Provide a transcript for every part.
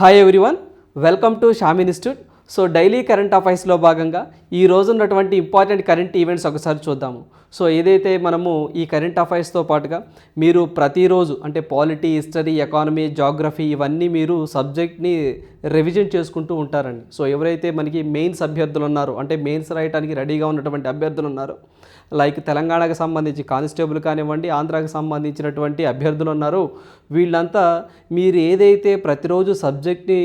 Hi everyone welcome to Sham institute so daily current అఫైర్స్లో భాగంగా ఈ రోజు ఉన్నటువంటి ఇంపార్టెంట్ కరెంట్ ఈవెంట్స్ ఒకసారి చూద్దాము. సో ఏదైతే మనము ఈ కరెంట్ అఫైర్స్తో పాటుగా మీరు ప్రతిరోజు అంటే పాలిటీ హిస్టరీ ఎకానమీ జాగ్రఫీ ఇవన్నీ మీరు సబ్జెక్ట్ని రివిజన్ చేసుకుంటూ ఉంటారండి. సో ఎవరైతే మనకి మెయిన్స్ అభ్యర్థులు ఉన్నారో అంటే మెయిన్స్ రాయడానికి రెడీగా ఉన్నటువంటి అభ్యర్థులు ఉన్నారో లైక్ తెలంగాణకు సంబంధించి కానిస్టేబుల్ కానివ్వండి ఆంధ్రాకి సంబంధించినటువంటి అభ్యర్థులు ఉన్నారు వీళ్ళంతా మీరు ఏదైతే ప్రతిరోజు సబ్జెక్ట్ని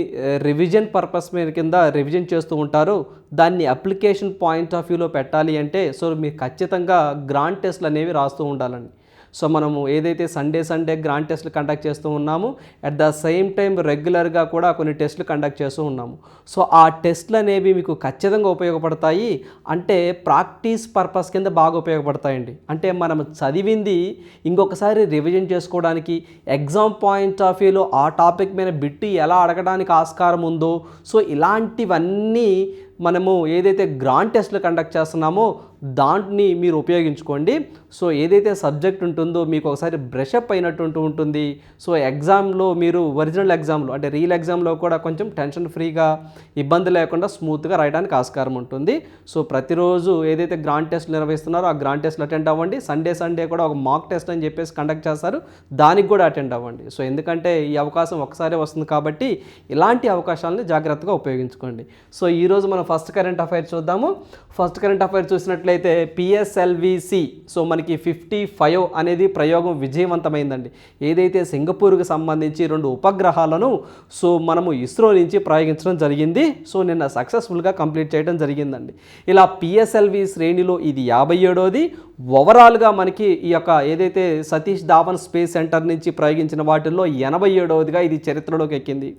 రివిజన్ పర్పస్ మీద కింద రివిజన్ చేస్తూ ఉంటారో దాన్ని అప్లికేషన్ పాయింట్ ఆఫ్ వ్యూలో పెట్టాలి అంటే సో మీరు ఖచ్చితంగా గ్రాండ్ టెస్ట్లు అనేవి రాస్తూ ఉండాలండి. సో మనము ఏదైతే సండే సండే గ్రాండ్ టెస్ట్లు కండక్ట్ చేస్తూ ఉన్నాము అట్ ద సేమ్ టైం రెగ్యులర్గా కూడా కొన్ని టెస్ట్లు కండక్ట్ చేస్తూ ఉన్నాము. సో ఆ టెస్ట్లు అనేవి మీకు ఖచ్చితంగా ఉపయోగపడతాయి. అంటే ప్రాక్టీస్ పర్పస్ కింద బాగా ఉపయోగపడతాయండి. అంటే మనం చదివింది ఇంకొకసారి రివిజన్ చేసుకోవడానికి ఎగ్జామ్ పాయింట్ ఆఫ్ వ్యూలో ఆ టాపిక్ మీద బిట్టి ఎలా అడగడానికి ఆస్కారం ఉందో సో ఇలాంటివన్నీ మనము ఏదైతే గ్రాండ్ టెస్ట్లు కండక్ట్ చేస్తున్నామో దాంట్ని మీరు ఉపయోగించుకోండి. సో ఏదైతే సబ్జెక్ట్ ఉంటుందో మీకు ఒకసారి బ్రషప్ అయినట్టు ఉంటుంది. సో ఎగ్జామ్లో మీరు ఒరిజినల్ ఎగ్జామ్లో అంటే రియల్ ఎగ్జామ్లో కూడా కొంచెం టెన్షన్ ఫ్రీగా ఇబ్బంది లేకుండా స్మూత్గా రాయడానికి ఆస్కారం ఉంటుంది. సో ప్రతిరోజు ఏదైతే గ్రాండ్ టెస్ట్ నిర్వహిస్తున్నారో ఆ గ్రాండ్ టెస్ట్లు అటెండ్ అవ్వండి. సండే సండే కూడా ఒక మాక్ టెస్ట్ అని చెప్పేసి కండక్ట్ చేస్తారు. దానికి కూడా అటెండ్ అవ్వండి. సో ఎందుకంటే ఈ అవకాశం ఒకసారి వస్తుంది కాబట్టి ఇలాంటి అవకాశాలని జాగ్రత్తగా ఉపయోగించుకోండి. సో ఈరోజు మనం ఫస్ట్ కరెంట్ అఫైర్ చూద్దాము. ఫస్ట్ కరెంట్ అఫైర్ చూసినట్లయితే పిఎస్ఎల్విసి సో మనకి ఫిఫ్టీ ఫైవ్ అనేది ప్రయోగం విజయవంతమైందండి. ఏదైతే సింగపూర్కి సంబంధించి రెండు ఉపగ్రహాలను సో మనము ఇస్రో నుంచి ప్రయోగించడం జరిగింది. సో నిన్న సక్సెస్ఫుల్గా కంప్లీట్ చేయడం జరిగిందండి. ఇలా పిఎస్ఎల్వి శ్రేణిలో ఇది యాభై ఏడోది. ఓవరాల్గా మనకి ఈ యొక్క ఏదైతే సతీష్ ధావన్ స్పేస్ సెంటర్ నుంచి ప్రయోగించిన వాటిల్లో ఎనభై ఏడవదిగా ఇది చరిత్రలోకి ఎక్కింది.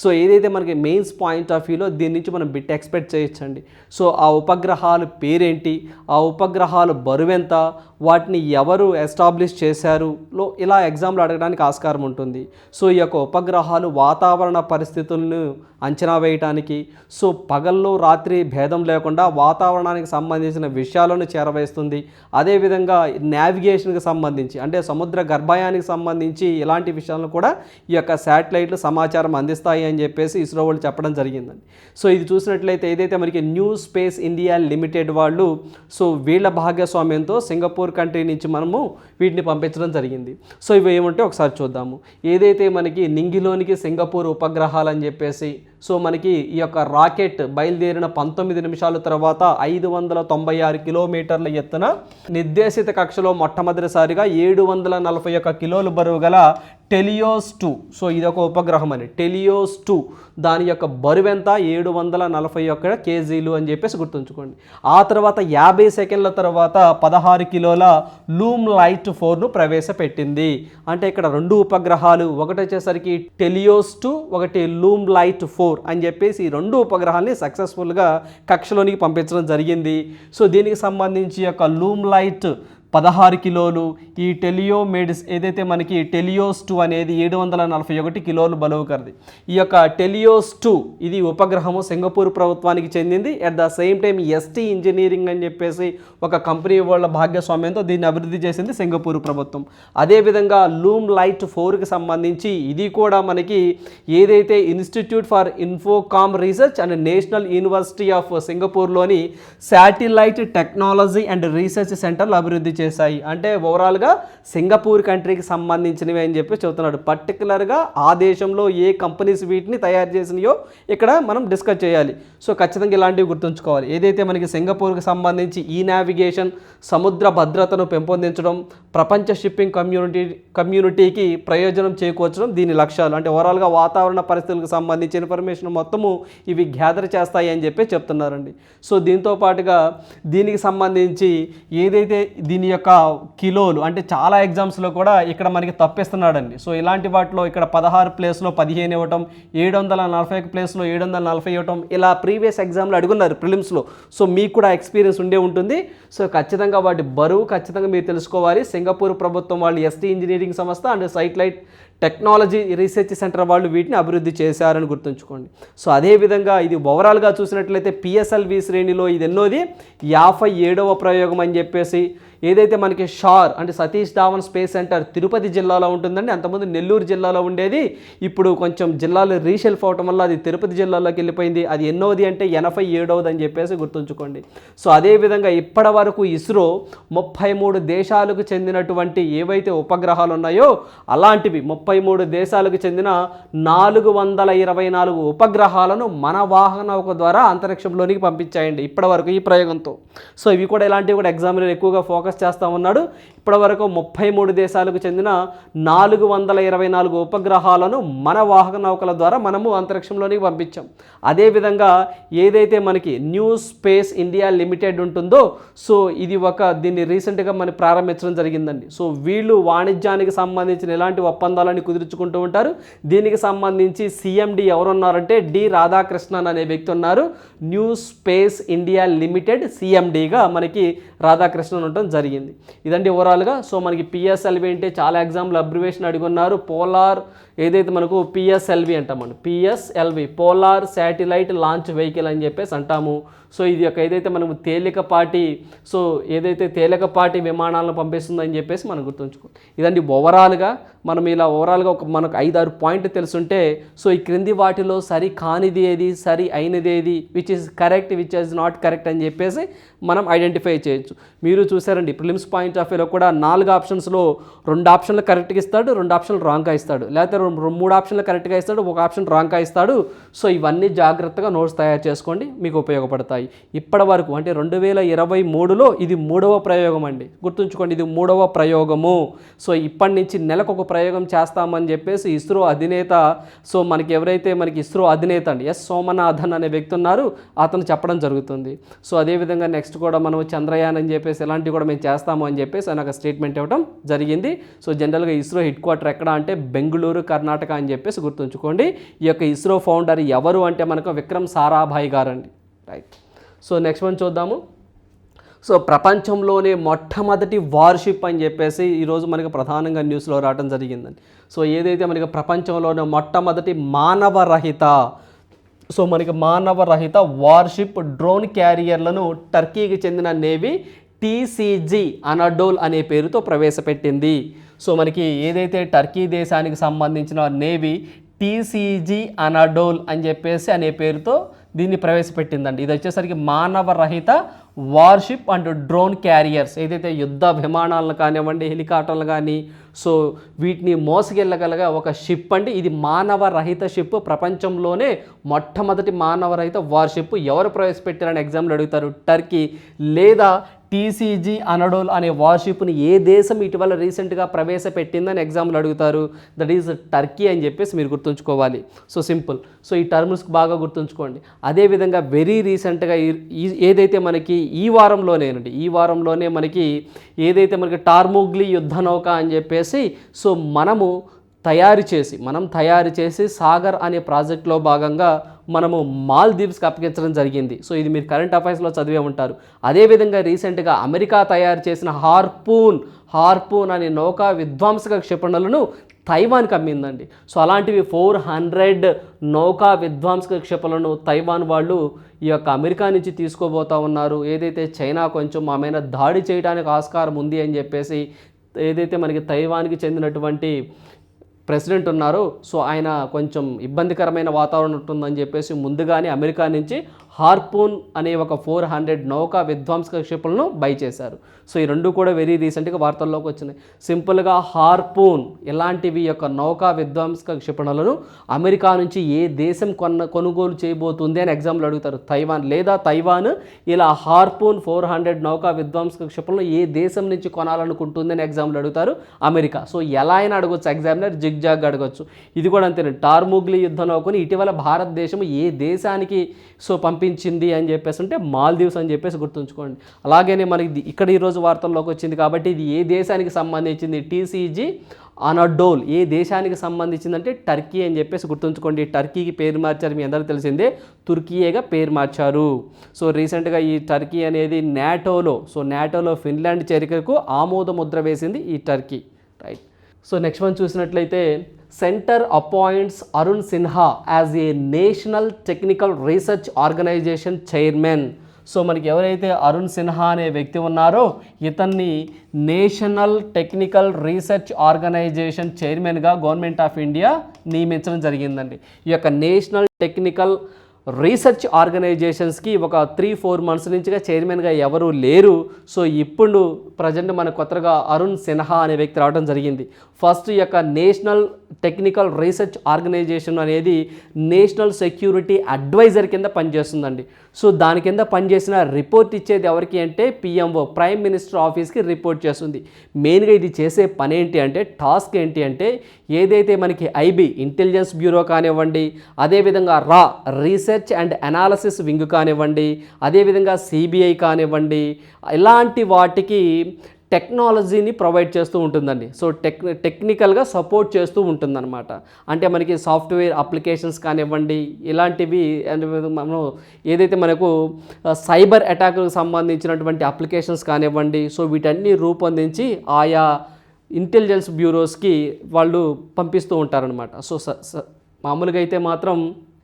సో ఏదైతే మనకి మెయిన్స్ పాయింట్ ఆఫ్ వ్యూలో దీని నుంచి మనం బిట్ ఎక్స్పెక్ట్ చేయొచ్చండి సో ఆ ఉపగ్రహాలు పేరేంటి? ఆ ఉపగ్రహాలు బరువెంత? వాటిని ఎవరు ఎస్టాబ్లిష్ చేశారు? లో ఇలా ఎగ్జామ్లు అడగడానికి ఆస్కారం ఉంటుంది. సో ఈ యొక్క ఉపగ్రహాలు వాతావరణ పరిస్థితులను అంచనా వేయటానికి సో పగల్లో రాత్రి భేదం లేకుండా వాతావరణానికి సంబంధించిన విషయాలను చేరవేస్తుంది. అదేవిధంగా నావిగేషన్కి సంబంధించి అంటే సముద్ర గర్భాయానికి సంబంధించి ఇలాంటి విషయాలను కూడా ఈ యొక్క శాటిలైట్లు సమాచారం అందిస్తాయి అని చెప్పేసి ఇస్రో వాళ్ళు చెప్పడం జరిగిందండి. సో ఇది చూసినట్లయితే ఏదైతే మనకి న్యూ స్పేస్ ఇండియా లిమిటెడ్ వాళ్ళు సో వీళ్ళ భాగస్వామ్యంతో సింగపూర్ కంట్రీ నుంచి మనము వీటిని పంపించడం జరిగింది. సో ఇవి ఏమంటే ఒకసారి చూద్దాము. ఏదైతే మనకి నింగిలోనికి సింగపూర్ ఉపగ్రహాలు అని చెప్పేసి సో మనకి ఈ యొక్క రాకెట్ బయలుదేరిన పంతొమ్మిది నిమిషాల తర్వాత ఐదు వందల తొంభై ఆరు కిలోమీటర్ల ఎత్తున నిర్దేశిత కక్షలో మొట్టమొదటిసారిగా ఏడు వందల నలభై ఒక్క కిలోలు బరువు గల టెలియోస్ టూ. సో ఇది ఒక ఉపగ్రహం అని టెలియోస్ టూ. దాని యొక్క బరువు ఎంత? ఏడు వందల నలభై ఒక్క కేజీలు అని చెప్పేసి గుర్తుంచుకోండి. ఆ తర్వాత యాభై సెకండ్ల తర్వాత పదహారు కిలోల లూమ్ లైట్ ఫోర్ను ప్రవేశపెట్టింది. అంటే ఇక్కడ రెండు ఉపగ్రహాలు ఒకటి వచ్చేసరికి టెలియోస్ టూ ఒకటి లూమ్ లైట్ ఫోర్. అని చెప్పేసి ఈ రెండు ఉపగ్రహాలని సక్సెస్ఫుల్గా కక్షలోనికి పంపించడం జరిగింది. సో దీనికి సంబంధించి యొక్క లూమ్ లైట్ పదహారు కిలోలు. ఈ టెలియోమెడిస్ ఏదైతే మనకి టెలియోస్ టూ అనేది ఏడు వందల నలభై ఒకటి కిలోలు బలువు కలది ఈ యొక్క టెలియోస్ టూ ఇది ఉపగ్రహము సింగపూర్ ప్రభుత్వానికి చెందింది. At the same time ST engineering అని చెప్పేసి ఒక కంపెనీ వాళ్ళ భాగస్వామ్యంతో దీన్ని అభివృద్ధి చేసింది సింగపూర్ ప్రభుత్వం. అదేవిధంగా లూమ్ లైట్ ఫోర్కి సంబంధించి ఇది కూడా మనకి ఏదైతే institute for infocomm research and national university of సింగపూర్లోని satellite technology and research సెంటర్లు అభివృద్ధి చేశాయి. అంటే ఓవరాల్గా సింగపూర్ కంట్రీకి సంబంధించినవి అని చెప్పి చెబుతున్నాడు. పర్టికులర్గా ఆ దేశంలో ఏ కంపెనీస్ వీటిని తయారు చేసినాయో ఇక్కడ మనం డిస్కస్ చేయాలి. సో ఖచ్చితంగా ఇలాంటివి గుర్తుంచుకోవాలి. ఏదైతే మనకి సింగపూర్కి సంబంధించి ఈ నావిగేషన్ సముద్ర భద్రతను పెంపొందించడం ప్రపంచ షిప్పింగ్ కమ్యూనిటీ కమ్యూనిటీకి ప్రయోజనం చేకూర్చడం దీని లక్ష్యాలు. అంటే ఓవరాల్గా వాతావరణ పరిస్థితులకు సంబంధించి ఇన్ఫర్మేషన్ మొత్తము ఇవి గ్యాదర్ చేస్తాయి అని చెప్పి చెప్తున్నారండి. సో దీంతో పాటుగా దీనికి సంబంధించి ఏదైతే దీని యొక్క కిలోలు అంటే చాలా ఎగ్జామ్స్లో కూడా ఇక్కడ మనకి తప్పిస్తున్నాడండి. సో ఇలాంటి వాటిలో ఇక్కడ పదహారు ప్లేస్లో పదిహేను ఇవ్వటం ఏడు వందల నలభై ఒక ప్లేస్లో ఏడు వందల నలభై ఇవ్వటం ఇలా ప్రీవియస్ ఎగ్జామ్లో అడుగున్నారు ప్రిలిమ్స్లో సో మీకు కూడా ఎక్స్పీరియన్స్ ఉండే ఉంటుంది. సో ఖచ్చితంగా వాటి బరువు ఖచ్చితంగా మీరు తెలుసుకోవాలి. సింగపూర్ ప్రభుత్వం వాళ్ళు ఎస్టీ ఇంజనీరింగ్ సంస్థ and satellite technology research centre వాళ్ళు వీటిని అభివృద్ధి చేశారని గుర్తుంచుకోండి. సో అదేవిధంగా ఇది ఓవరాల్గా చూసినట్లయితే పిఎస్ఎల్వి శ్రేణిలో ఇది ఎన్నోది? యాభై ఏడవ ప్రయోగం అని చెప్పేసి ఏదైతే మనకి షార్ అంటే సతీష్ ధావన్ స్పేస్ సెంటర్ తిరుపతి జిల్లాలో ఉంటుందండి అంతకుముందు నెల్లూరు జిల్లాలో ఉండేది. ఇప్పుడు కొంచెం జిల్లాలో రీషెల్ఫ్ అవటం వల్ల అది తిరుపతి జిల్లాలోకి వెళ్ళిపోయింది. అది ఎన్నోది అంటే ఎనభై ఏడవది అని చెప్పేసి గుర్తుంచుకోండి. సో అదేవిధంగా ఇప్పటి వరకు ఇస్రో ముప్పై మూడు దేశాలకు చెందినటువంటి ఏవైతే ఉపగ్రహాలు ఉన్నాయో అలాంటివి ముప్పై మూడు దేశాలకు చెందిన నాలుగు వందల ఇరవై నాలుగు ఉపగ్రహాలను మన వాహన ద్వారా అంతరిక్షంలోనికి పంపించాయండి ఇప్పటి వరకు ఈ ప్రయోగంతో. సో ఇవి కూడా ఇలాంటివి కూడా ఎగ్జామ్లో ఎక్కువగా ఫోకస్ చేస్తూ ఉన్నాడు. ఇప్పటివరకు ముప్పై మూడు దేశాలకు చెందిన నాలుగు వందల ఇరవై నాలుగు ఉపగ్రహాలను మన వాహక నౌకల ద్వారా మనము అంతరిక్షంలోనికి పంపించాం. అదేవిధంగా ఏదైతే మనకి న్యూ స్పేస్ ఇండియా లిమిటెడ్ ఉంటుందో సో ఇది ఒక దీన్ని రీసెంట్గా మనం ప్రారంభించడం జరిగిందండి. సో వీళ్ళు వాణిజ్యానికి సంబంధించిన ఎలాంటి ఒప్పందాలని కుదుర్చుకుంటూ ఉంటారు. దీనికి సంబంధించి సిఎండి ఎవరున్నారంటే డి రాధాకృష్ణన్ అనే వ్యక్తి ఉన్నారు. న్యూ స్పేస్ ఇండియా లిమిటెడ్ సిఎండిగా మనకి రాధాకృష్ణన్ ఉండటం జరిగింది. ఇదండి రకాలుగా సో మనకి పిఎస్ఎల్వి అంటే చాలా ఎగ్జామ్లు అబ్రివేషన్ అడుగున్నారు. పోలార్ ఏదైతే మనకు పిఎస్ఎల్వి అంటామండి PSLV polar satellite launch vehicle అని చెప్పేసి అంటాము. సో ఇది ఒక ఏదైతే మనము తేలికపాటి సో ఏదైతే తేలికపాటి విమానాలను పంపిస్తుందని చెప్పేసి మనం గుర్తుంచుకో ఇదండి ఓవరాల్గా మనం ఇలా ఓవరాల్గా ఒక మనకు ఐదారు పాయింట్ తెలుసుంటే సో ఈ క్రింది వాటిలో సరి కానిది ఏది సరి అయినది ఏది which is correct which is not correct అని చెప్పేసి మనం ఐడెంటిఫై చేయొచ్చు. మీరు చూసారండి ప్రిలిమ్స్ పాయింట్ ఆఫ్ వ్యూలో కూడా నాలుగు ఆప్షన్స్లో రెండు ఆప్షన్లు కరెక్ట్గా ఇస్తాడు రెండు ఆప్షన్లు రాంగ్గా ఇస్తాడు. లేకపోతే మూడు ఆప్షన్లు కరెక్ట్గా ఇస్తాడు ఒక ఆప్షన్ రాంగ్గా ఇస్తాడు. సో ఇవన్నీ జాగ్రత్తగా నోట్స్ తయారు చేసుకోండి మీకు ఉపయోగపడతాయి. ఇప్పటి వరకు అంటే రెండు వేల ఇరవై మూడులో ఇది మూడవ ప్రయోగం అండి. గుర్తుంచుకోండి ఇది మూడవ ప్రయోగము. సో ఇప్పటి నుంచి నెలకు ఒక ప్రయోగం చేస్తామని చెప్పేసి ఇస్రో అధినేత సో మనకి ఎవరైతే మనకి ఇస్రో అధినేత అండి ఎస్ సోమనాథన్ అనే వ్యక్తి ఉన్నారు అతను చెప్పడం జరుగుతుంది. సో అదేవిధంగా నెక్స్ట్ కూడా మనం చంద్రయాన్ అని చెప్పేసి ఇలాంటివి కూడా మేము చేస్తాము అని చెప్పేసి ఆయన ఒక స్టేట్మెంట్ ఇవ్వడం జరిగింది. సో జనరల్గా ఇస్రో హెడ్ క్వార్టర్ ఎక్కడ అంటే బెంగళూరు కర్ణాటక అని చెప్పేసి గుర్తుంచుకోండి. ఈ యొక్క ఇస్రో ఫౌండర్ ఎవరు అంటే మనకు విక్రమ్ సారాభాయ్ గారు అండి రైట్. సో నెక్స్ట్ వన్ చూద్దాము. సో ప్రపంచంలోనే మొట్టమొదటి వార్షిప్ అని చెప్పేసి ఈరోజు మనకి ప్రధానంగా న్యూస్లో రావడం జరిగిందండి. సో ఏదైతే మనకి ప్రపంచంలోనే మొట్టమొదటి మానవరహిత సో మనకి మానవరహిత వార్షిప్ డ్రోన్ క్యారియర్లను టర్కీకి చెందిన నేవీ టీసీజీ అనడోల్ అనే పేరుతో ప్రవేశపెట్టింది. సో మనకి ఏదైతే టర్కీ దేశానికి సంబంధించిన నేవీ టీసీజీ అనడోల్ అని చెప్పేసి అనే పేరుతో దీన్ని ప్రవేశపెట్టిందండి. ఇది వచ్చేసరికి మానవరహిత వార్షిప్ అండ్ డ్రోన్ క్యారియర్స్. ఏదైతే యుద్ధ విమానాలను కానివ్వండి హెలికాప్టర్లు కానీ సో వీటిని మోసుకెళ్ళగలగా ఒక షిప్ అండి. ఇది మానవరహిత షిప్. ప్రపంచంలోనే మొట్టమొదటి మానవ రహిత వార్షిప్. ఎవరు ప్రవేశపెట్టారని ఎగ్జామ్లు అడుగుతారు? టర్కీ లేదా టీసీజీ అనడోల్ అనే వార్షిప్ని ఏ దేశం ఇటీవల రీసెంట్గా ప్రవేశపెట్టిందని ఎగ్జామ్లు అడుగుతారు. దట్ ఈజ్ టర్కీ అని చెప్పేసి మీరు గుర్తుంచుకోవాలి. So simple. సో ఈ టర్మ్స్ బాగా గుర్తుంచుకోండి. అదేవిధంగా వెరీ రీసెంట్గా ఈ- ఏదైతే మనకి ఈ వారంలోనేనండి ఈ వారంలోనే మనకి ఏదైతే మనకి టార్మోగ్లీ యుద్ధ నౌక అని చెప్పేసి సో మనము తయారు చేసి మనం తయారు చేసి సాగర్ అనే ప్రాజెక్ట్లో భాగంగా మనము మాల్దీవ్స్కి అప్పగించడం జరిగింది. సో ఇది మీరు కరెంట్ అఫైర్స్లో చదివే ఉంటారు. అదేవిధంగా రీసెంట్గా అమెరికా తయారు చేసిన హార్పూన్ హార్పూన్ అనే నౌకా విధ్వంసక క్షిపణులను తైవాన్కి అమ్మిందండి. సో అలాంటివి ఫోర్ హండ్రెడ్ నౌకా విధ్వంసక క్షిపణులను తైవాన్ వాళ్ళు ఈ యొక్క అమెరికా నుంచి తీసుకోబోతా ఉన్నారు. ఏదైతే చైనా కొంచెం మా మీద దాడి చేయడానికి ఆస్కారం ఉంది అని చెప్పేసి ఏదైతే మనకి తైవాన్కి చెందినటువంటి ప్రెసిడెంట్ ఉన్నారు. సో ఆయన కొంచెం ఇబ్బందికరమైన వాతావరణం ఉంటుందని చెప్పేసి ముందుగానే అమెరికా నుంచి హార్పూన్ అనే ఒక ఫోర్ హండ్రెడ్ నౌకా విధ్వంసక క్షిపణులను బై చేశారు. సో ఈ రెండు కూడా వెరీ రీసెంట్గా వార్తల్లోకి వచ్చినాయి. సింపుల్గా హార్పూన్ ఇలాంటివి యొక్క నౌకా విధ్వంసక క్షిపణులను అమెరికా నుంచి ఏ దేశం కొన్న కొనుగోలు చేయబోతుంది అని ఎగ్జాంపుల్ అడుగుతారు. తైవాన్ లేదా తైవాన్ ఇలా హార్పూన్ ఫోర్ హండ్రెడ్ నౌకా విధ్వంసక క్షిపణులు ఏ దేశం నుంచి కొనాలనుకుంటుంది అని ఎగ్జాంపుల్ అడుగుతారు అమెరికా. సో ఎలా అయినా అడగొచ్చు ఎగ్జామినర్ జిగ్ జాగ్ అడగొచ్చు. ఇది కూడా అంతేనండి. టార్ముగ్లీ యుద్ధ నౌకని ఇటీవల భారతదేశం ఏ దేశానికి సో పంపి పంపించింది అని చెప్పేసి ఉంటే మాల్దీవ్స్ అని చెప్పేసి గుర్తుంచుకోండి. అలాగనే మనకి ఇక్కడ ఈరోజు వార్తల్లోకి వచ్చింది కాబట్టి ఇది ఏ దేశానికి సంబంధించింది? టీసీజీ అనడోల్. ఏ దేశానికి సంబంధించిందంటే టర్కీ అని చెప్పేసి గుర్తుంచుకోండి. టర్కీకి పేరు మార్చారు మీ అందరికీ తెలిసిందే. తుర్కీయేగా పేరు మార్చారు. సో రీసెంట్గా ఈ టర్కీ అనేది నాటోలో సో నాటోలో ఫిన్లాండ్ చేరికకు ఆమోద ముద్ర వేసింది ఈ Turkey. Right. So next one చూసినట్లయితే centre appoints Arun Sinha as a national technical research organisation chairman so మనకి ఎవరైతే అరుణ్ సిన్హా అనే వ్యక్తి ఉన్నారో ఇతన్ని నేషనల్ టెక్నికల్ రీసెర్చ్ ఆర్గనైజేషన్ చైర్మన్గా గవర్నమెంట్ ఆఫ్ ఇండియా నియమించడం జరిగిందండి. ఈ యొక్క నేషనల్ టెక్నికల్ రీసెర్చ్ ఆర్గనైజేషన్స్కి ఒక త్రీ ఫోర్ మంత్స్ నుంచిగా చైర్మన్గా ఎవరూ లేరు. సో ఇప్పుడు ప్రజెంట్ మన కొత్తగా అరుణ్ సిన్హా అనే వ్యక్తి రావడం జరిగింది. ఫస్ట్ ఈ యొక్క నేషనల్ టెక్నికల్ రీసెర్చ్ ఆర్గనైజేషన్ అనేది నేషనల్ సెక్యూరిటీ అడ్వైజర్ కింద పనిచేస్తుందండి. సో దాని కింద పనిచేసిన రిపోర్ట్ ఇచ్చేది ఎవరికి అంటే పిఎంఓ ప్రైమ్ మినిస్టర్ ఆఫీస్కి రిపోర్ట్ చేస్తుంది. మెయిన్గా ఇది చేసే పని ఏంటి అంటే టాస్క్ ఏంటి అంటే ఏదైతే మనకి ఐబీ ఇంటెలిజెన్స్ బ్యూరో కానివ్వండి అదేవిధంగా రా రీసెర్చ్ అండ్ అనాలసిస్ వింగ్ కానివ్వండి అదేవిధంగా సిబిఐ కానివ్వండి ఇలాంటి వాటికి టెక్నాలజీని ప్రొవైడ్ చేస్తూ ఉంటుందండి. సో టెక్ టెక్నికల్గా సపోర్ట్ చేస్తూ ఉంటుందన్నమాట. అంటే మనకి సాఫ్ట్వేర్ అప్లికేషన్స్ కానివ్వండి ఇలాంటివి మనం ఏదైతే మనకు సైబర్ అటాక్కు సంబంధించినటువంటి అప్లికేషన్స్ కానివ్వండి సో వీటన్ని రూపొందించి ఆయా ఇంటెలిజెన్స్ బ్యూరోస్కి వాళ్ళు పంపిస్తూ ఉంటారనమాట సో స- స- మామూలుగా అయితే మాత్రం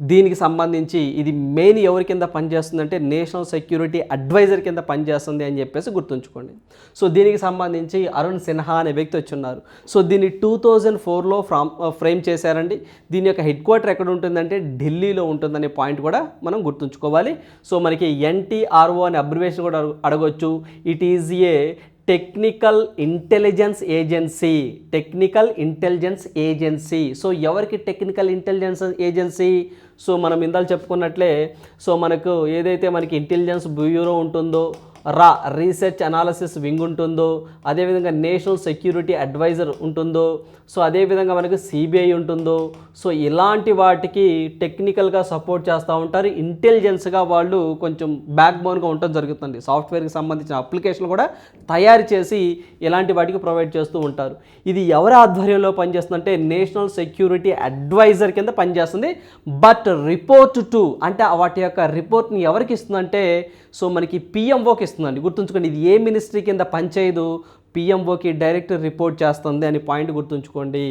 దీనికి సంబంధించి ఇది మెయిన్ ఎవరి కింద పనిచేస్తుందంటే నేషనల్ సెక్యూరిటీ అడ్వైజర్ కింద పనిచేస్తుంది అని చెప్పేసి గుర్తుంచుకోండి. సో దీనికి సంబంధించి అరుణ్ సిన్హా అనే వ్యక్తి వచ్చి ఉన్నారు సో దీన్ని టూ థౌజండ్ ఫోర్లో ఫ్రామ్ ఫ్రేమ్ చేశారండి. దీని యొక్క హెడ్ క్వార్టర్ ఎక్కడ ఉంటుందంటే ఢిల్లీలో ఉంటుందనే పాయింట్ కూడా మనం గుర్తుంచుకోవాలి. సో మనకి ఎన్టీఆర్ఓ అనే అబ్రివేషన్ కూడా అడగ- అడగొచ్చు. It is a technical intelligence agency technical intelligence agency. So ఎవరికి టెక్నికల్ ఇంటెలిజెన్స్ ఏజెన్సీ? సో మనం ఇందాక చెప్పుకున్నట్లే సో మనకు ఏదైతే మనకి ఇంటెలిజెన్స్ బ్యూరో ఉంటుందో రా రీసెర్చ్ అనాలసిస్ వింగ్ ఉంటుందో అదేవిధంగా నేషనల్ సెక్యూరిటీ అడ్వైజర్ ఉంటుందో సో అదేవిధంగా మనకు సిబిఐ ఉంటుందో సో ఇలాంటి వాటికి టెక్నికల్గా సపోర్ట్ చేస్తూ ఉంటారు. ఇంటెలిజెన్స్గా వాళ్ళు కొంచెం బ్యాక్ బోన్గా ఉండటం జరుగుతుంది. సాఫ్ట్వేర్కి సంబంధించిన అప్లికేషన్ కూడా తయారు చేసి ఇలాంటి వాటికి ప్రొవైడ్ చేస్తూ ఉంటారు. ఇది ఎవరి ఆధ్వర్యంలో పనిచేస్తుందంటే నేషనల్ సెక్యూరిటీ అడ్వైజర్ కింద పనిచేస్తుంది. బట్ రిపోర్ట్ టు అంటే వాటి యొక్క రిపోర్ట్ని ఎవరికి ఇస్తుందంటే సో మనకి పిఎంఓకి ఇస్తుందండి గుర్తుంచుకోండి ఇది ఏ మినిస్ట్రీ కింద పనిచేయదు పిఎంఓకి డైరెక్ట్ రిపోర్ట్ చేస్తుంది అని పాయింట్ గుర్తుంచుకోండి.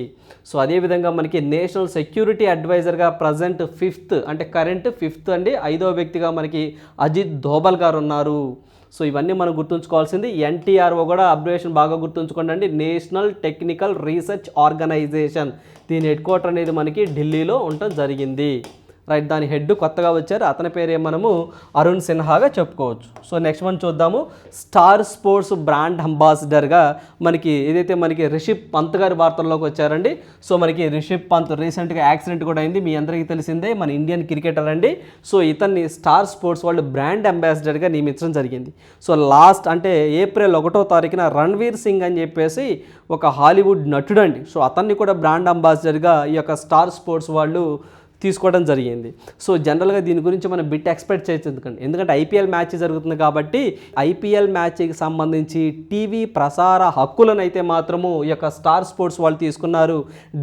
సో అదేవిధంగా మనకి నేషనల్ సెక్యూరిటీ అడ్వైజర్గా ప్రజెంట్ ఫిఫ్త్ అంటే కరెంట్ ఫిఫ్త్ అండి ఐదో వ్యక్తిగా మనకి అజిత్ ధోబల్ గారు ఉన్నారు సో ఇవన్నీ మనం గుర్తుంచుకోవాల్సింది. ఎన్టీఆర్ఓ కూడా అబ్జర్వేషన్ బాగా గుర్తుంచుకోండి అండి. National technical research organisation. దీని హెడ్ క్వార్టర్ అనేది మనకి ఢిల్లీలో ఉండటం జరిగింది. రైట్ దాని హెడ్ కొత్తగా వచ్చారు. అతని పేరే మనము అరుణ్ సిన్హాగా చెప్పుకోవచ్చు. సో నెక్స్ట్ వన్ చూద్దాము. స్టార్ స్పోర్ట్స్ బ్రాండ్ అంబాసిడర్గా మనకి ఏదైతే మనకి రిషిప్ పంత్ గారి వార్తల్లోకి వచ్చారండి. సో మనకి రిషిప్ పంత్ రీసెంట్గా యాక్సిడెంట్ కూడా అయింది. మీ అందరికీ తెలిసిందే మన ఇండియన్ క్రికెటర్ అండి. సో ఇతన్ని స్టార్ స్పోర్ట్స్ వాళ్ళు బ్రాండ్ అంబాసిడర్గా నియమించడం జరిగింది. సో లాస్ట్ అంటే ఏప్రిల్ ఒకటో తారీఖున రణ్వీర్ సింగ్ అని చెప్పేసి ఒక హాలీవుడ్ నటుడండి. సో అతన్ని కూడా బ్రాండ్ అంబాసిడర్గా ఈ యొక్క స్టార్ స్పోర్ట్స్ వాళ్ళు తీసుకోవడం జరిగింది. సో జనరల్గా దీని గురించి మనం బిట్ ఎక్స్పెక్ట్ చేయొచ్చు ఎందుకంటే ఎందుకంటే ఐపీఎల్ మ్యాచ్ జరుగుతుంది కాబట్టి ఐపీఎల్ మ్యాచ్కి సంబంధించి టీవీ ప్రసార హక్కులను అయితే మాత్రము ఈ యొక్క స్టార్ స్పోర్ట్స్ వాళ్ళు తీసుకున్నారు.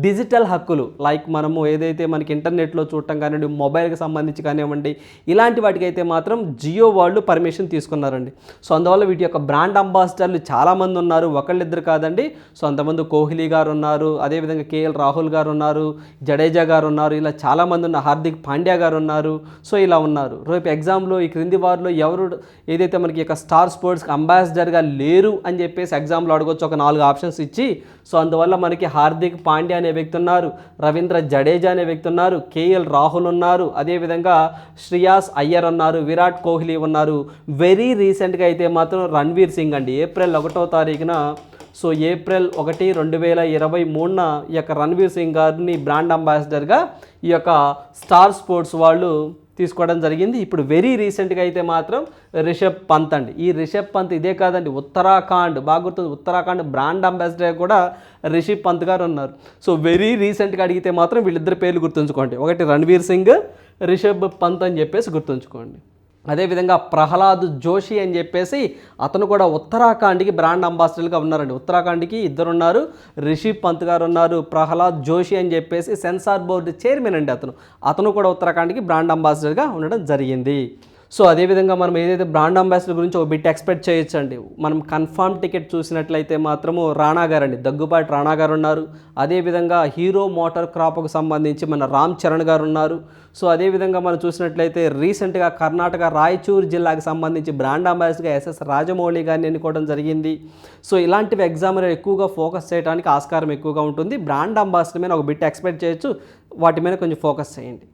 డిజిటల్ హక్కులు లైక్ మనము ఏదైతే మనకి ఇంటర్నెట్లో చూడటం కానివ్వండి మొబైల్కి సంబంధించి కానివ్వండి ఇలాంటి వాటికి అయితే మాత్రం జియో వాళ్ళు పర్మిషన్ తీసుకున్నారండి. సో అందువల్ల వీటి యొక్క బ్రాండ్ అంబాసిడర్లు చాలామంది ఉన్నారు. ఒకళ్ళిద్దరు కాదండి. సో అంతమంది కోహ్లీ గారు ఉన్నారు. అదేవిధంగా కేఎల్ రాహుల్ గారు ఉన్నారు. జడేజా గారు ఉన్నారు. ఇలా చాలా చాలామంది ఉన్న హార్దిక్ పాండ్యా గారు ఉన్నారు. సో ఇలా ఉన్నారు. రేపు ఎగ్జామ్లో ఈ క్రింది వారిలో ఎవరు ఏదైతే మనకి ఇక స్టార్ స్పోర్ట్స్కి అంబాసిడర్గా లేరు అని చెప్పేసి ఎగ్జామ్లో అడగొచ్చు ఒక నాలుగు ఆప్షన్స్ ఇచ్చి సో అందువల్ల మనకి హార్దిక్ పాండ్యా అనే వ్యక్తి ఉన్నారు. రవీంద్ర జడేజా అనే వ్యక్తి ఉన్నారు. కేఎల్ రాహుల్ ఉన్నారు. అదేవిధంగా శ్రియాస్ అయ్యర్ ఉన్నారు. విరాట్ కోహ్లీ ఉన్నారు. వెరీ రీసెంట్గా అయితే మాత్రం రణ్వీర్ సింగ్ అండి. ఏప్రిల్ ఒకటో తారీఖున సో ఏప్రిల్ ఒకటి రెండు వేల ఇరవై మూడున ఈ యొక్క రణ్వీర్ సింగ్ గారిని బ్రాండ్ అంబాసిడర్గా ఈ యొక్క స్టార్ స్పోర్ట్స్ వాళ్ళు తీసుకోవడం జరిగింది. ఇప్పుడు వెరీ రీసెంట్గా అయితే మాత్రం రిషబ్ పంత్ అండి. ఈ రిషబ్ పంత్ ఇదే కాదండి ఉత్తరాఖండ్ బాగా గుర్తుంది ఉత్తరాఖండ్ బ్రాండ్ అంబాసిడర్ కూడా రిషబ్ పంత్ గారు ఉన్నారు. సో వెరీ రీసెంట్గా అడిగితే మాత్రం వీళ్ళిద్దరి పేర్లు గుర్తుంచుకోండి. ఒకటి రణ్వీర్ సింగ్ రిషబ్ పంత్ అని చెప్పేసి గుర్తుంచుకోండి. అదేవిధంగా ప్రహ్లాద్ జోషి అని చెప్పేసి అతను కూడా ఉత్తరాఖండ్కి బ్రాండ్ అంబాసిడర్గా ఉన్నారండి. ఉత్తరాఖండ్కి ఇద్దరు ఉన్నారు రిషి పంత్ గారు ఉన్నారు ప్రహ్లాద్ జోషి అని చెప్పేసి సెన్సార్ బోర్డు చైర్మన్ అండి అతను. అతను కూడా ఉత్తరాఖండ్కి బ్రాండ్ అంబాసిడర్గా ఉండడం జరిగింది. సో అదేవిధంగా మనం ఏదైతే బ్రాండ్ అంబాసిడర్ గురించి ఒక బిట్ ఎక్స్పెక్ట్ చేయొచ్చండి మనం కన్ఫామ్ టికెట్ చూసినట్లయితే మాత్రము రాణా గారు అండి దగ్గుబాటి రాణా గారు ఉన్నారు. అదేవిధంగా హీరో మోటార్ క్రాప్కు సంబంధించి మన రామ్ చరణ్ గారు ఉన్నారు. సో అదేవిధంగా మనం చూసినట్లయితే రీసెంట్గా కర్ణాటక రాయచూర్ జిల్లాకు సంబంధించి బ్రాండ్ అంబాసిడర్గా ఎస్ఎస్ రాజమౌళి గారిని ఎన్నుకోవడం జరిగింది. సో ఇలాంటివి ఎగ్జామినర్ ఎక్కువగా ఫోకస్ చేయడానికి ఆస్కారం ఎక్కువగా ఉంటుంది. బ్రాండ్ అంబాసిడర్ మీద ఒక బిట్ ఎక్స్పెక్ట్ చేయొచ్చు. వాటి మీద కొంచెం ఫోకస్ చేయండి.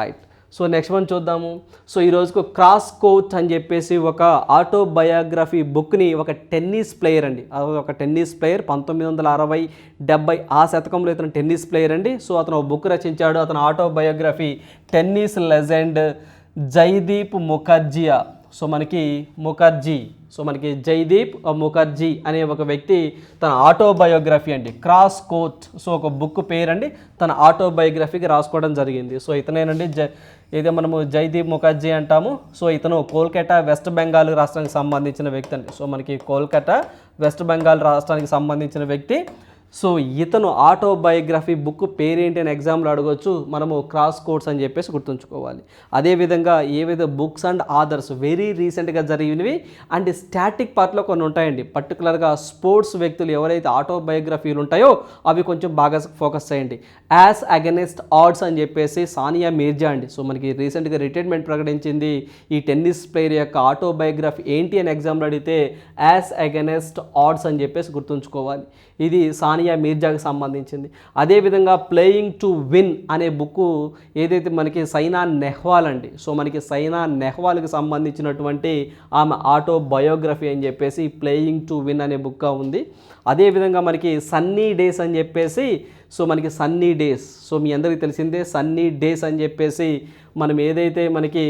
రైట్ సో నెక్స్ట్ వన్ చూద్దాము. సో ఈ రోజుకు క్రాస్ కోచ్ అని చెప్పేసి ఒక ఆటోబయోగ్రఫీ బుక్ని ఒక టెన్నిస్ ప్లేయర్ అండి. ఒక టెన్నిస్ ప్లేయర్ పంతొమ్మిది వందల అరవై డెబ్బై ఆ శతకంలో ఇతను టెన్నిస్ ప్లేయర్ అండి. సో అతను ఒక బుక్ రచించాడు అతను autobiography tennis legend Jaideep Mukherjea. So మనకి ముఖర్జీ సో మనకి జైదీప్ ముఖర్జీ అనే ఒక వ్యక్తి తన ఆటోబయోగ్రఫీ అండి. క్రాస్ కోట్ సో ఒక బుక్ పేరండి. తన ఆటోబయోగ్రఫీకి రాసుకోవడం జరిగింది. సో ఇతనేనండి జ ఏదో మనము జైదీప్ ముఖర్జీ అంటాము. సో ఇతను కోల్కతా వెస్ట్ బెంగాల్ రాష్ట్రానికి సంబంధించిన వ్యక్తి అండి. సో మనకి కోల్కతా వెస్ట్ బెంగాల్ రాష్ట్రానికి సంబంధించిన వ్యక్తి. సో ఇతను ఆటోబయోగ్రఫీ బుక్ పేరేంటి అని ఎగ్జామ్లో అడగవచ్చు మనము క్రాస్ కోర్స్ అని చెప్పేసి గుర్తుంచుకోవాలి. అదేవిధంగా ఏవైతే బుక్స్ అండ్ ఆదర్స్ వెరీ రీసెంట్గా జరిగినవి అండ్ స్టాటిక్ పార్ట్లో కొన్ని ఉంటాయండి. పర్టికులర్గా స్పోర్ట్స్ వ్యక్తులు ఎవరైతే ఆటోబయోగ్రఫీలు ఉంటాయో అవి కొంచెం బాగా ఫోకస్ చేయండి. యాజ్ అగెనిస్ట్ ఆర్డ్స్ అని చెప్పేసి సానియా మీర్జా అండి. సో మనకి రీసెంట్గా రిటైర్మెంట్ ప్రకటించింది. ఈ టెన్నిస్ ప్లేయర్ యొక్క ఆటోబయోగ్రఫీ ఏంటి అని ఎగ్జామ్లో అడిగితే యాజ్ అగెనిస్ట్ ఆర్డ్స్ అని చెప్పేసి గుర్తుంచుకోవాలి. ఇది సానియా మీర్జాకి సంబంధించింది. అదేవిధంగా ప్లేయింగ్ టు విన్ అనే బుక్ ఏదైతే మనకి సైనా నెహ్వాల్ అండి. సో మనకి సైనా నెహ్వాల్కి సంబంధించినటువంటి ఆమె ఆటోబయోగ్రఫీ అని చెప్పేసి ప్లేయింగ్ టు విన్ అనే బుక్ ఉంది. అదేవిధంగా మనకి సన్నీ డేస్ అని చెప్పేసి సో మనకి సన్నీ డేస్ సో మీ అందరికీ తెలిసిందే సన్నీ డేస్ అని చెప్పేసి మనం ఏదైతే మనకి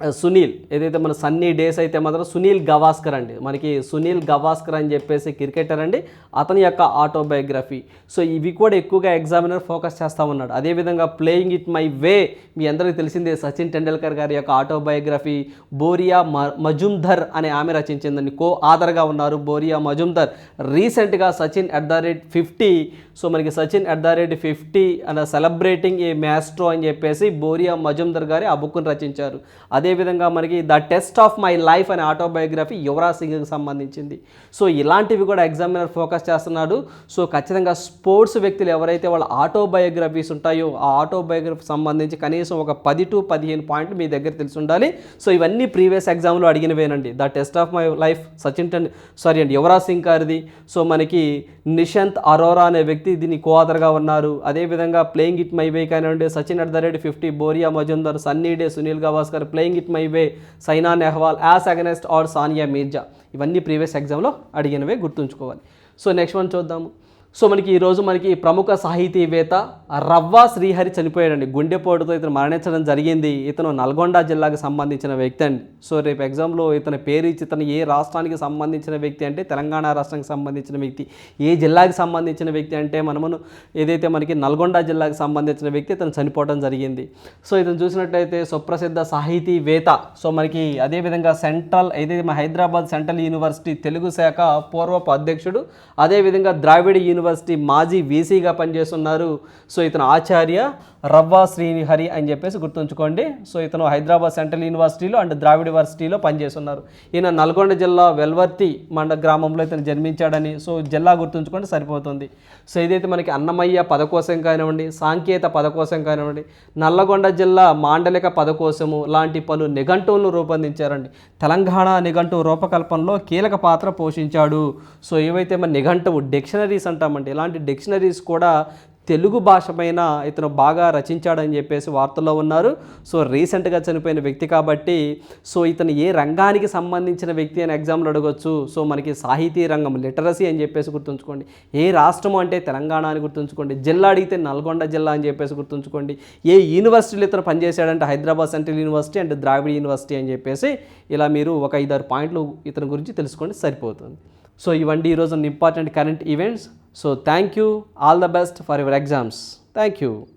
సునీల్ ఏదైతే మన సన్నీ డేస్ అయితే మాత్రం సునీల్ గవాస్కర్ అండి. మనకి సునీల్ గవాస్కర్ అని చెప్పేసి క్రికెటర్ అండి. అతని యొక్క ఆటోబయోగ్రఫీ సో ఇవి కూడా ఎక్కువగా ఎగ్జామినర్ ఫోకస్ చేస్తూ ఉన్నాడు. అదేవిధంగా ప్లేయింగ్ ఇట్ మై వే మీ అందరికీ తెలిసిందే. సచిన్ టెండూల్కర్ గారి యొక్క ఆటోబయోగ్రఫీ బోరియా మ మజుంధర్ అనే ఆమె రచించిందండి. కో ఆధార్గా ఉన్నారు బోరియా మజుంధర్ రీసెంట్గా Sachin at the rate fifty so మనకి Sachin at the rate fifty అన్న సెలబ్రేటింగ్ ఏ మ్యాస్ట్రో అని చెప్పేసి బోరియా మజుందర్ గారి ఆ బుక్ను రచించారు. అదేవిధంగా మనకి the test of my life అనే ఆటోబయోగ్రఫీ యువరాజ్ సింగ్కి సంబంధించింది. సో ఇలాంటివి కూడా ఎగ్జామినర్ ఫోకస్ చేస్తున్నాడు. సో ఖచ్చితంగా స్పోర్ట్స్ వ్యక్తులు ఎవరైతే వాళ్ళ ఆటోబయోగ్రఫీస్ ఉంటాయో ఆ ఆటోబయోగ్రఫీ సంబంధించి కనీసం ఒక పది టు పదిహేను పాయింట్లు మీ దగ్గర తెలిసి ఉండాలి. సో ఇవన్నీ ప్రీవియస్ ఎగ్జామ్లో అడిగినవేనండి. The test of my life Sachin ten sorry అండి యువరాజ్ సింగ్ గారిది. సో మనకి నిషంత్ అరోరా అనే వ్యక్తి దీన్ని కోఆథర్గా ఉన్నారు. అదేవిధంగా ప్లేయింగ్ ఇట్ మై వే కానివ్వండి Sachin at the rate fifty Boria Majumdar sunny day Sunil Gavaskar playing it my way Saina Nehwal ace against are Sania Mirza. ఇవన్నీ ప్రీవియస్ ఎగ్జామ్లో అడిగినవే గుర్తుంచుకోవాలి. సో నెక్స్ట్ వన్ చూద్దాము. సో మనకి ఈరోజు మనకి ప్రముఖ సాహితీవేత్త రవ్వ శ్రీహరి చనిపోయాడండి. గుండెపోటుతో ఇతను మరణించడం జరిగింది. ఇతను నల్గొండ జిల్లాకు సంబంధించిన వ్యక్తి అండి. సో రేపు ఎగ్జామ్లో ఇతని పేరు ఇచ్చి ఇతను ఏ రాష్ట్రానికి సంబంధించిన వ్యక్తి అంటే తెలంగాణ రాష్ట్రానికి సంబంధించిన వ్యక్తి ఏ జిల్లాకి సంబంధించిన వ్యక్తి అంటే మనము ఏదైతే మనకి నల్గొండ జిల్లాకు సంబంధించిన వ్యక్తి ఇతను చనిపోవడం జరిగింది. సో ఇతను చూసినట్టయితే సుప్రసిద్ధ సాహితీవేత్త. సో మనకి అదేవిధంగా సెంట్రల్ ఏదైతే హైదరాబాద్ సెంట్రల్ యూనివర్సిటీ తెలుగు శాఖ పూర్వపు అధ్యక్షుడు అదేవిధంగా ద్రావిడ యూనివర్సిటీ యూనివర్సిటీ మాజీ వీసీగా పనిచేస్తున్నారు. సో ఇతను ఆచార్య రవ్వ శ్రీహరి అని చెప్పేసి గుర్తుంచుకోండి. సో ఇతను హైదరాబాద్ సెంట్రల్ యూనివర్సిటీలో అండ్ ద్రావిడ యూనివర్సిటీలో పనిచేస్తున్నారు. ఈయన నల్గొండ జిల్లా వెల్వర్తి మండ గ్రామంలో ఇతను జన్మించాడని సో జిల్లా గుర్తుంచుకుంటే సరిపోతుంది. సో ఏదైతే మనకి అన్నమయ్య పదకోశం కానివ్వండి సాంకేత పదకోశం కానివ్వండి నల్లగొండ జిల్లా మాండలిక పదకోశము లాంటి పలు నిఘంటువులను రూపొందించారండి. తెలంగాణ నిఘంటు రూపకల్పనలో కీలక పాత్ర పోషించాడు. సో ఏవైతే మన నిఘంటువు డిక్షనరీస్ అంటామండి ఇలాంటి డిక్షనరీస్ కూడా తెలుగు భాష పైన ఇతను బాగా రచించాడని చెప్పేసి వార్తల్లో ఉన్నారు. సో రీసెంట్గా చనిపోయిన వ్యక్తి కాబట్టి సో ఇతను ఏ రంగానికి సంబంధించిన వ్యక్తి అని ఎగ్జామ్లో అడగొచ్చు. సో మనకి సాహితీ రంగం లిటరసీ అని చెప్పేసి గుర్తుంచుకోండి. ఏ రాష్ట్రం అంటే తెలంగాణ అని గుర్తుంచుకోండి. జిల్లా అడిగితే నల్గొండ జిల్లా అని చెప్పేసి గుర్తుంచుకోండి. ఏ యూనివర్సిటీలో ఇతను పనిచేశాడంటే Hyderabad central university and Dravida university అని చెప్పేసి ఇలా మీరు ఒక ఐదారు పాయింట్లు ఇతని గురించి తెలుసుకోండి సరిపోతుంది. సో ఇవండి ఈరోజు important current events. So thank you, all the best for your exams. Thank you.